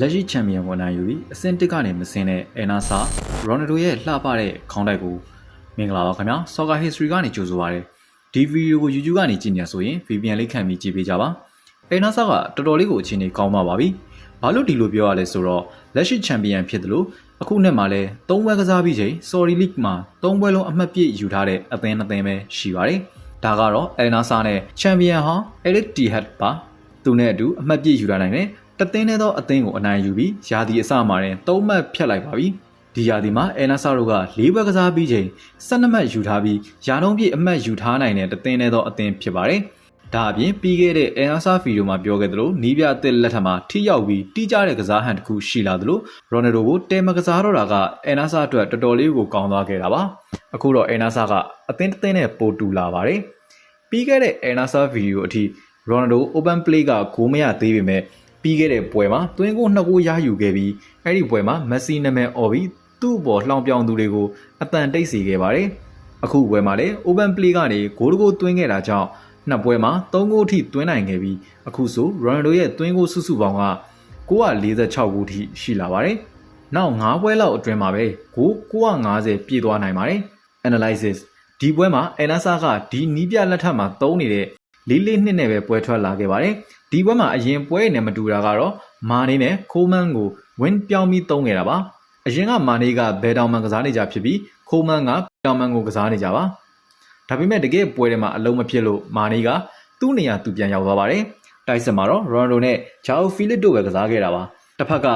လက်ရှိချန်ပီယံကိုနိုင်ယူပြီးအဆင့်တစ်ကနေမစင်းတဲ့အဲနာဆာရိုနယ်ဒိုရဲ့လှပတဲ့ခေါင်းတိုက်ကိုမင်္ဂလာပါခင်ဗျာ Soccer History ကနေကြိုဆိုပါရစေဒီဗီဒီယိုကို YouTube ကနေကြည့်နေဆိုရင် VPN လေးခံပြီးကြည့်ပေးကြပါအဲနာဆာကတော်တော်လေးကိုအခြေအနေကောင်းပါပါပြီဘာလို့ဒီလိုပြောရလဲဆိုတော့လက်ရှိချန်ပီယံဖြစ်တယ်လို့အခုနှစ်မှာလဲ၃ပွဲကစားပြီးချိန် Sorry League မှာ၃ပွဲလုံးအမှတ်ပြည့်ယူထားတဲ့အသင်းနှစ်သင်းပဲရှိပါတယ်ဒါကတော့အဲနာဆာနဲ့ချန်ပီယံဟောင်း Eric Tihad ပါသူနဲ့အတူအမှတ်ပြည့်ယူထားနိုင်တဲ့ တသင်းထဲသောအသင်းကိုအနိုင်ယူပြီးယာဒီအစမှာတင်၃မှတ်ဖြတ်လိုက်ပါပြီဒီယာဒီမှာအဲနာဆာတို့က၄ဘက်ကစားပြီးချိန်၁၂မှတ်ယူထားပြီးယာနှုံးပြည့်အမှတ်ယူထားနိုင်တဲ့တသင်းထဲသောအသင်းဖြစ်ပါတယ်ဒါအပြင်ပြီးခဲ့တဲ့အဲနာဆာဗီဒီယိုမှာပြောခဲ့သလိုနီးပြအသစ်လက်ထက်မှာထိရောက်ပြီးတိကျတဲ့ကစားဟန်တစ်ခုရှိလာသလိုရိုနယ်ဒိုကိုတဲမကစားတော့တာကအဲနာဆာအတွက်တော်တော်လေးကိုကောင်းသွားခဲ့တာပါအခုတော့အဲနာဆာကအသင်းတစ်သင်းနဲ့ပိုတူလာပါတယ်ပြီးခဲ့တဲ့အဲနာဆာဗီဒီယိုအထိရိုနယ်ဒို open play ကဂိုးမရသေးပေမဲ့ ပြီးခဲ့တဲ့ပွဲမှာသွင်းကိုနှစ်ကိုရယူခဲ့ပြီးအဲ့ဒီပွဲမှာမက်ဆီနာမည်အော်ပြီးသူ့အပေါ်လှောင်ပြောင်သူတွေကိုအတန်တိတ်စေခဲ့ပါတယ်။အခုပွဲမှာလည်း open play ကနေဂိုးတကိုသွင်းခဲ့တာကြောင့်နှစ်ပွဲမှာ3ဂိုးထိသွင်းနိုင်ခဲ့ပြီးအခုဆို Ronaldo ရဲ့သွင်းဂိုးစုစုပေါင်းက946ဂိုးထိရှိလာပါတယ်။နောက်9ပွဲလောက်အတွင်းမှာပဲဂိုး950ပြည့်သွားနိုင်ပါတယ်။ Analysis ဒီပွဲမှာ Enasa ကဒီနီးပြလက်ထက်မှာသုံးနေတဲ့လေးလေးနှစ်နဲ့ပဲပွဲထွက်လာခဲ့ပါတယ်။ ဒီပွဲမှာအရင်ပွဲနဲ့မတူတာကတော့မာနေနဲ့ခိုးမန်ကိုဝင်းပြောင်းပြီးသုံးခဲ့တာပါ။အရင်ကမာနေကဘယ်တောင်မှကစားနေကြဖြစ်ပြီးခိုးမန်ကတောင်မန်ကိုကစားနေကြပါ။ဒါပေမဲ့တကယ်ပွဲထဲမှာအလုံးမဖြစ်လို့မာနေကသူ့နေရာသူပြန်ရောက်သွားပါတယ်။တိုက်စစ်မှာတော့ရိုနယ်ဒိုနဲ့ဂျာအိုဖီလစ်တို့ပဲကစားခဲ့တာပါ။တစ်ဖက်က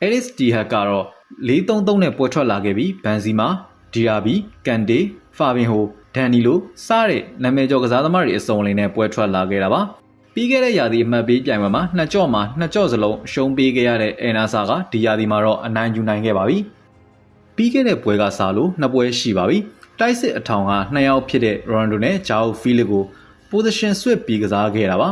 အဲရစ်တီဟက်ကတော့4-3-3နဲ့ပွဲထွက်လာခဲ့ပြီးဘန်စီမာဒီယာဘီကန်တေဖာဘင်ဟိုဒန်နီလိုစတဲ့နာမည်ကျော်ကစားသမားတွေအစုံလင်နဲ့ပွဲထွက်လာခဲ့တာပါ ပြီးခဲ့တဲ့ရာသီအမှတ်ပေးပြိုင်ပွဲမှာနှစ်ကြော့မှာနှစ်ကြော့စလုံးအရှုံးပေးခဲ့ရတဲ့အဲနာဆာကဒီရာသီမှာတော့အနိုင်ယူနိုင်ခဲ့ပါပြီပြီးခဲ့တဲ့ပွဲကစားလို့နှစ်ပွဲရှိပါပြီတိုက်စစ်အထောင်ကနှစ်ယောက်ဖြစ်တဲ့ရိုနယ်ဒိုနဲ့ဂျာအိုဖီလစ်ကို position switch ပြီးကစားခဲ့တာပါ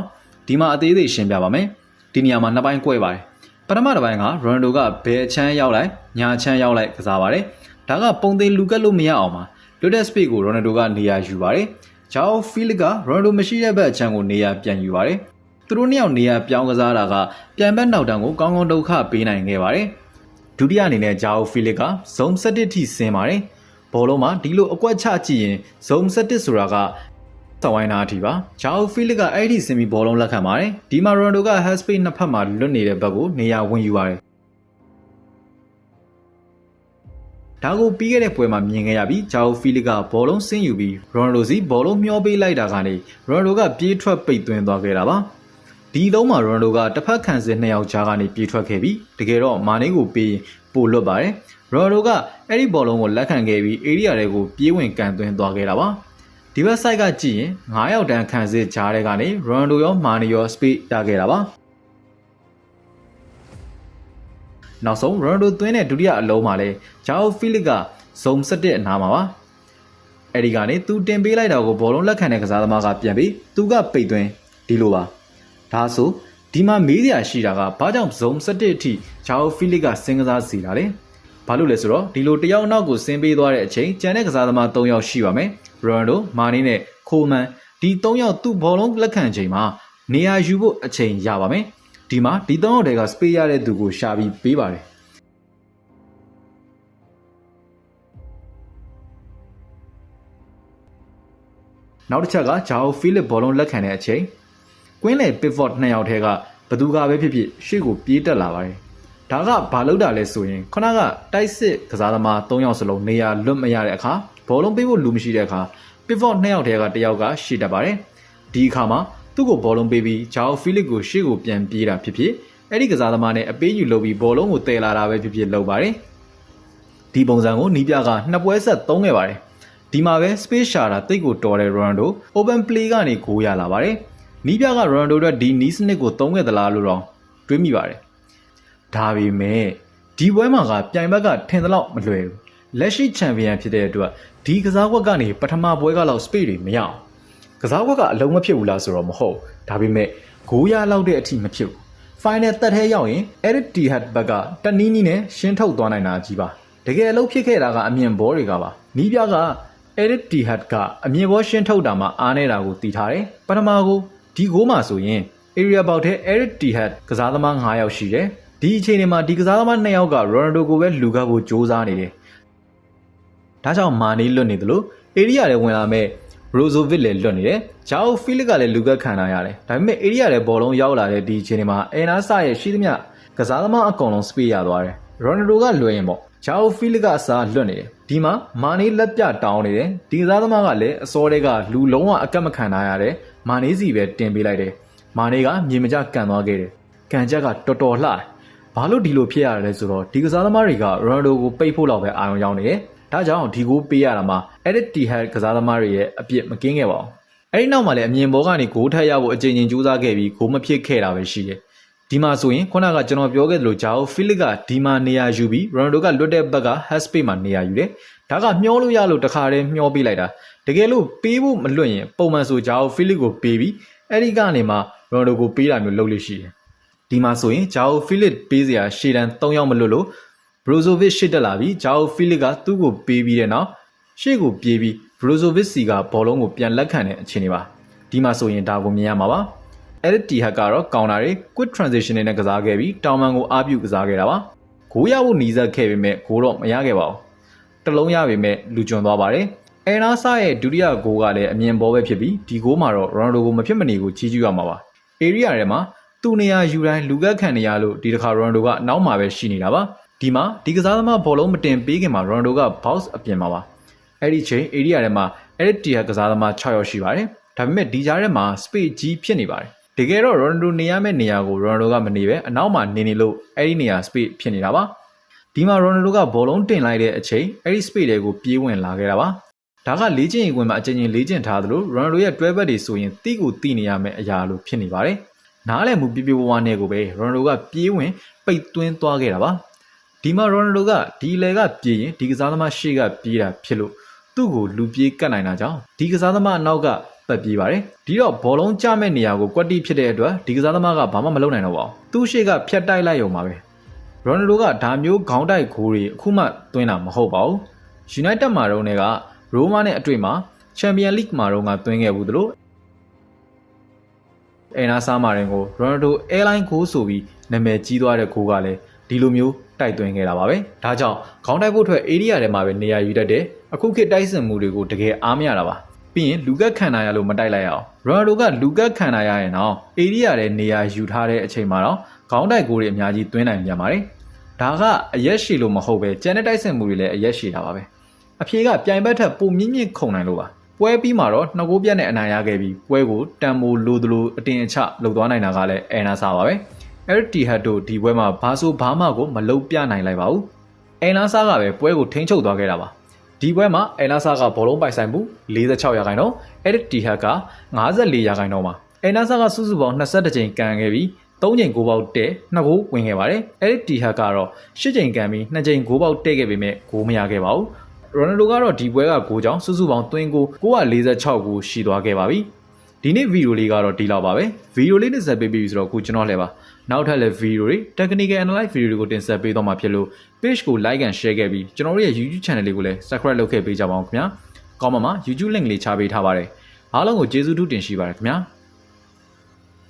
ဒီမှာအသေးသေးရှင်းပြပါမယ်ဒီနေရာမှာနှစ်ပိုင်း꿰ပါတယ်ပထမတစ်ပိုင်းကရိုနယ်ဒိုကဘယ်အချမ်းရောက်လိုက်ညာချမ်းရောက်လိုက်ကစားပါတယ်ဒါကပုံသေးလူကက်လို့မရအောင်ပါလွတ်တဲ့ space ကိုရိုနယ်ဒိုကနေရာယူပါတယ်။ ဂျာအိုဖီလစ်ကရိုနယ်ဒိုမရှိတဲ့ဘက်အချမ်းကိုနေရာပြန်ယူပါတယ်။သူတို့နှစ်ယောက်နေရာပြောင်းကစားတာကပြန်ဘက်နောက်တန်းကိုကောင်းကောင်းဒုက္ခပေးနိုင်ခဲ့ပါတယ်။ဒုတိယအနေနဲ့ဂျာအိုဖီလစ်ကဇုံ7ထိဆင်းပါတယ်။ဘောလုံးမှာဒီလိုအကွက်ချကြည့်ရင်ဇုံ7ဆိုတာကသဝိုင်းနာအထိပါ။ဂျာအိုဖီလစ်ကအဲ့ဒီဆင်ပြီးဘောလုံးလက်ခံပါတယ်။ဒီမှာရိုနယ်ဒိုကဟက်စပိတ်နှစ်ဖက်မှာလွတ်နေတဲ့ဘက်ကိုနေရာဝင်ယူပါတယ် ဒါကိုပြီးခဲ့တဲ့ပွဲမှာမြင်ခဲ့ရပြီးဂျာအိုဖီလစ်ကဘောလုံးဆင်းယူပြီးရိုနယ်ဒိုစီဘောလုံးမျောပေးလိုက်တာကနေရိုနယ်ဒိုကပြေးထွက်ပိတ်သွင်းသွားခဲ့တာပါဒီသုံးမှာရိုနယ်ဒိုကတစ်ဖက်ခံစစ်နှစ်ယောက်ကြားကနေပြေးထွက်ခဲ့ပြီးတကယ်တော့မာနေကိုပေးပို့လွတ်ပါတယ်ရိုနယ်ဒိုကအဲ့ဒီဘောလုံးကိုလက်ခံခဲ့ပြီးအေရီယာတွေကိုပြေးဝင်ကန်သွင်းသွားခဲ့တာပါဒီဘက်ဆိုက်ကကြည့်ရင်9ယောက်တန်းခံစစ်ကြားတဲ့ကနေရိုနယ်ဒိုရောမာနီရောစပိတ်ရခဲ့တာပါ နောက်ဆုံးရိုနယ်ဒိုသွင်းတဲ့ဒုတိယအလုံးမှာလဲဂျာအိုဖီလစ်ကဇုံ7အနားမှာပါအဲ့ဒီကနေသူတင်ပေးလိုက်တာကိုဘောလုံးလက်ခံတဲ့ကစားသမားကပြန်ပြီးသူကပိတ်သွင်းဒီလိုပါဒါဆိုဒီမှာမေးစရာရှိတာကဘာကြောင့်ဇုံ7အထိဂျာအိုဖီလစ်ကစင်ကစားစီတာလဲဘာလို့လဲဆိုတော့ဒီလိုတယောက်နောက်ကိုဆင်းပေးသွားတဲ့အချိန်ကျန်တဲ့ကစားသမား3ယောက်ရှိပါမယ်ရိုနယ်ဒိုမာနီနဲ့ခိုမန်ဒီ3ယောက်သူ့ဘောလုံးလက်ခံချိန်မှာနေရာယူဖို့အချိန်ရပါမယ် ဒီမှာဒီသုံးယောက်တည်းကစပေးရတဲ့သူကိုရှာပြီးပေးပါတယ်နောက်တစ်ချက်ကဂျာအိုဖီလစ်ဘောလုံးလက်ခံတဲ့အချိန်ကွင်းလေပစ်ဖော့နှစ်ယောက်ထဲကဘသူကပဲဖြစ်ဖြစ်ရှေ့ကိုပြေးတက်လာပါတယ်ဒါကဘာလို့တာလဲဆိုရင်ခုနကတိုက်စစ်ကစားသမား၃ယောက်စလုံးနေရာလွတ်မရတဲ့အခါဘောလုံးပေးဖို့လူမရှိတဲ့အခါပစ်ဖော့နှစ်ယောက်ထဲကတစ်ယောက်ကရှေ့တက်ပါတယ်ဒီအခါမှာ သူ့ကိုဘောလုံးပေးပြီးဂျာအိုဖီလစ်ကိုရှေ့ကိုပြန်ပြေးတာဖြစ်ဖြစ်အဲ့ဒီကစားသမားနဲ့အပေးယူလုပ်ပြီးဘောလုံးကိုတည်လာတာပဲဖြစ်ဖြစ်လုပ်ပါတယ်ဒီပုံစံကိုနီးပြကနှစ်ပွဲဆက်သုံးခဲ့ပါတယ်ဒီမှာပဲ space ရှာတာတိတ်ကိုတော်တဲ့ Ronaldo open play ကနေဂိုးရလာပါတယ်နီးပြက Ronaldo အတွက်ဒီနီးစနစ်ကိုသုံးခဲ့သလားလို့တော့တွေးမိပါတယ်ဒါပေမဲ့ဒီပွဲမှာကပြိုင်ဘက်ကထင်သလောက်မလွယ်ဘူးလက်ရှိချန်ပီယံဖြစ်တဲ့အတွက်ဒီကစားကွက်ကနေပထမပွဲကလောက် space တွေမရအောင် ကစားကွက်ကအလုံးမဖြစ်ဘူးလားဆိုတော့မဟုတ်ဒါပေမဲ့ဂိုးရလောက်တဲ့အထိမဖြစ်ဘူး final တက်ထဲရောက်ရင် Eric Tihad ဘက်ကတနည်းနည်းနဲ့ရှင်းထုတ်သွားနိုင်တာကြီးပါတကယ်အလုပ်ဖြစ်ခဲ့တာကအမြင်ဘောတွေကပါနီးပြက Eric Tihad ကအမြင်ဘောရှင်းထုတ်တာမှအားနေတာကိုသိထားတယ်ပထမကိုဒီဂိုးမှာဆိုရင် area ပေါက်ထဲ Eric Tihad ကစားသမား9ယောက်ရှိတယ်ဒီအချိန်မှာဒီကစားသမားနှစ်ယောက်ကရိုနယ်ဒိုကိုပဲလူကပ်ဖို့ကြိုးစားနေတယ်ဒါကြောင့်မာနီလွတ်နေတယ်လို့အေရီးယာလည်းဝင်လာမဲ့ဘ ရိုဇိုဗစ်လည်းလွတ်နေတယ်ဂျာအိုဖီလစ်ကလည်းလူကပ်ခံလာရတယ်ဒါပေမဲ့အေရီးယာလည်းဘောလုံးရောက်လာတဲ့ဒီအချိန်မှာအန်နာဆာရဲ့ရှိသမျှကစားသမားအကုန်လုံးစပေးရသွားတယ်ရိုနယ်ဒိုကလွယ်ရင်ပေါ့ဂျာအိုဖီလစ်ကအစားလွတ်နေတယ်ဒီမှာမာနီလက်ပြတောင်းနေတယ်ဒီကစားသမားကလည်းအစောတွေကလူလုံးဝအကက်မခံနိုင်ရတဲ့မာနီစီပဲတင်ပေးလိုက်တယ်မာနီကမြေမကျကန်သွားခဲ့တယ်ကန်ချက်ကတော်တော်လှတယ်ဘာလို့ဒီလိုဖြစ်ရလဲဆိုတော့ဒီကစားသမားတွေကရိုနယ်ဒိုကိုပိတ်ဖို့လောက်ပဲအာရုံရောက်နေတယ် ဒါကြောင့်ဒီကိုပေးရတာမှာ edit t hat ကစားသမားတွေရဲ့အပြစ်မကင်းခဲ့ပါဘူးအဲ့ဒီနောက်မှာလည်းအမြင်ပေါ်ကနေဂိုးထက်ရဖို့အကြိမ်ကြိမ်ကြိုးစားခဲ့ပြီးဂိုးမဖြစ်ခဲ့တာပဲရှိတယ်ဒီမှာဆိုရင်ခုနကကျွန်တော်ပြောခဲ့သလိုဂျာအိုဖီလစ်ကဒီမှာနေရာယူပြီးရိုနယ်ဒိုကလွတ်တဲ့ဘက်က has space မှာနေရာယူတယ်ဒါကမျောလို့ရလို့တခါတည်းမျောပေးလိုက်တာတကယ်လို့ပေးဖို့မလွတ်ရင်ပုံမှန်ဆိုဂျာအိုဖီလစ်ကိုပေးပြီးအဲ့ဒီကနေမှရိုနယ်ဒိုကိုပေးတာမျိုးလုပ်လို့ရှိတယ်ဒီမှာဆိုရင်ဂျာအိုဖီလစ်ပေးစရာရှေ့တန်း၃ယောက်မလွတ်လို့ ဘရိုဇိုဗစ်ရှစ်တက်လာပြီးဂျာအိုဖီလစ်ကသူ့ကိုပေးပြီးတဲ့နောက်ရှေ့ကိုပြေးပြီးဘရိုဇိုဗစ်စီကဘောလုံးကိုပြန်လက်ခံတဲ့အခြေအနေပါဒီမှာဆိုရင်ဒါကိုမြင်ရမှာပါ edit t hat ကတော့ကောင်တာတွေ quick transition တွေနဲ့ကစားခဲ့ပြီးတောင်ပန်ကိုအားပြုကစားခဲ့တာပါဂိုးရဖို့နီးစပ်ခဲ့ပေမဲ့ဂိုးတော့မရခဲ့ပါဘူးတစ်လုံးရပေမဲ့လူကျွံသွားပါတယ်အဲနာဆာရဲ့ဒုတိယဂိုးကလည်းအမြင်ပေါ်ပဲဖြစ်ပြီးဒီဂိုးမှာတော့ရိုနယ်ဒိုကိုမဖြစ်မနေကိုကြီးကျူးရမှာပါ။ area ထဲမှာသူ့နေရာယူတိုင်းလူကက်ခံနေရလို့ဒီတစ်ခါရိုနယ်ဒိုကနောက်မှာပဲရှိနေတာပါ။ ဒီမှာဒီကစားသမားဘောလုံးမတင်ပေးခင်မှာရိုနယ်ဒိုက box အပြင်မှာပါ။အဲ့ဒီချိန် area ထဲမှာ edit t hat ကစားသမား6ယောက်ရှိပါတယ်။ဒါပေမဲ့ဒီကြားထဲမှာ space ကြီးဖြစ်နေပါတယ်။တကယ်တော့ရိုနယ်ဒိုနေရမယ့်နေရာကိုရိုနယ်ဒိုကမနေပဲအနောက်မှာနေနေလို့အဲ့ဒီနေရာ space ဖြစ်နေတာပါ။ဒီမှာရိုနယ်ဒိုကဘောလုံးတင်လိုက်တဲ့အချိန်အဲ့ဒီ space တွေကိုပြေးဝင်လာခဲ့တာပါ။ဒါကလေ့ကျင့်ရေးကွင်းမှာအကြိမ်ကြိမ်လေ့ကျင့်ထားသလိုရိုနယ်ဒိုရဲ့တွဲဘက်တွေဆိုရင်တိကိုတိနေရမယ့်အရာလိုဖြစ်နေပါတယ်။နားလည်မှုပြပြဝဝနဲ့ကိုပဲရိုနယ်ဒိုကပြေးဝင်ပိတ်သွင်းသွားခဲ့တာပါ။ ဒီမှာရိုနယ်ဒိုကဒီလေကပြေးရင်ဒီကစားသမားရှေ့ကပြေးတာဖြစ်လို့သူ့ကိုလူပြေးကတ်နိုင်တာကြောင့်ဒီကစားသမားအနောက်ကပတ်ပြေးပါတယ်ဒီတော့ဘောလုံးကျမဲ့နေရာကိုကွက်တိဖြစ်တဲ့အတွက်ဒီကစားသမားကဘာမှမလုပ်နိုင်တော့ပါဘူးသူ့ရှေ့ကဖြတ်တိုက်လိုက်ရုံပါပဲရိုနယ်ဒိုကဒါမျိုးခေါင်းတိုက်ဂိုးတွေအခုမှသွင်းတာမဟုတ်ပါဘူးယူနိုက်တက်မှာတော့နေကရိုးမားနဲ့အတွေ့မှာချန်ပီယံလိဂ်မှာတော့ကသွင်းခဲ့ဘူးသလိုအဲနာဆာမာရင်ကိုရိုနယ်ဒိုအဲလိုင်းဂိုးဆိုပြီးနာမည်ကြီးသွားတဲ့ဂိုးကလည်းဒီလိုမျိုး တိုက်သွင်းခဲ့တာပါပဲဒါကြောင့်ခေါင်းတိုက်ဖို့အတွက်အေရီးယာထဲမှာပဲနေရာယူတတ်တယ်အခုခေတ်တိုက်စင်မှုတွေကိုတကယ်အားမရတာပါပြီးရင်လူကက်ခံနိုင်ရလို့မတိုက်လိုက်အောင်ရိုနယ်ဒိုကလူကက်ခံနိုင်ရရင်တော့အေရီးယာထဲနေရာယူထားတဲ့အချိန်မှာတော့ခေါင်းတိုက်ဂိုးတွေအများကြီးသွင်းနိုင်ပြန်ပါတယ်ဒါကအရက်ရှည်လို့မဟုတ်ပဲကျန်တဲ့တိုက်စင်မှုတွေလည်းအရက်ရှည်တာပါပဲအဖြေကပြိုင်ဘက်ထက်ပိုမြင့်မြင့်ခုန်နိုင်လို့ပါပွဲပြီးမှာတော့နှစ်ကိုးပြတ်နဲ့အနိုင်ရခဲ့ပြီးပွဲကိုတန်မိုလိုသလိုအတင်အချလှုပ်သွားနိုင်တာကလည်းအဲနာစာပါပဲ။ Eric T Hat တို့ဒီပွဲမှာဘာဆိုဘာမှကိုမလုံပြနိုင်လိုက်ပါဘူး။အဲနာစာကပဲပွဲကိုထိန်းချုပ်သွားခဲ့တာပါ။ဒီပွဲမှာအဲနာစာကဘောလုံးပိုင်ဆိုင်မှု46ရာခိုင်နှုန်း Eric T Hat က54ရာခိုင်နှုန်းပါ။အဲနာစာကစုစုပေါင်း22ကြိမ်ကန်ခဲ့ပြီး3ကြိမ်ဂိုးပေါက်တဲ့2ဂိုးဝင်ခဲ့ပါတယ်။ Eric T Hat ကတော့10ကြိမ်ကန်ပြီး2ကြိမ်ဂိုးပေါက်တဲ့ခဲ့ပေမဲ့ဂိုးမရခဲ့ပါဘူး။ရိုနယ်ဒိုကတော့ဒီပွဲကဂိုးကြောင့်စုစုပေါင်းသွင်းကို946ကိုရှိသွားခဲ့ပါပြီဒီနေ့ဗီဒီယိုလေးကတော့ဒီလောက်ပါပဲဗီဒီယိုလေးတင်ဆက်ပေးပြီးဆိုတော့အခုကျွန်တော်လည်းပါ နောက်ထပ်လည်းဗီဒီယိုတွေ technical analyze ဗီဒီယိုတွေကိုတင်ဆက်ပေးတော့မှာဖြစ်လို့ page ကို like and share ခဲ့ပြီးကျွန်တော်တို့ရဲ့ YouTube channel လေးကိုလည်း subscribe လုပ်ခဲ့ပေးကြပါအောင်ခင်ဗျာကောင်းပါမှာ YouTube link လေးချပေးထားပါတယ်အားလုံးကိုကျေးဇူးတူတင်ရှိပါတယ်ခင်ဗျာ